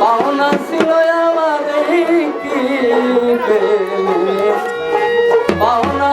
পাওনা ছিল আমার কি পাওনা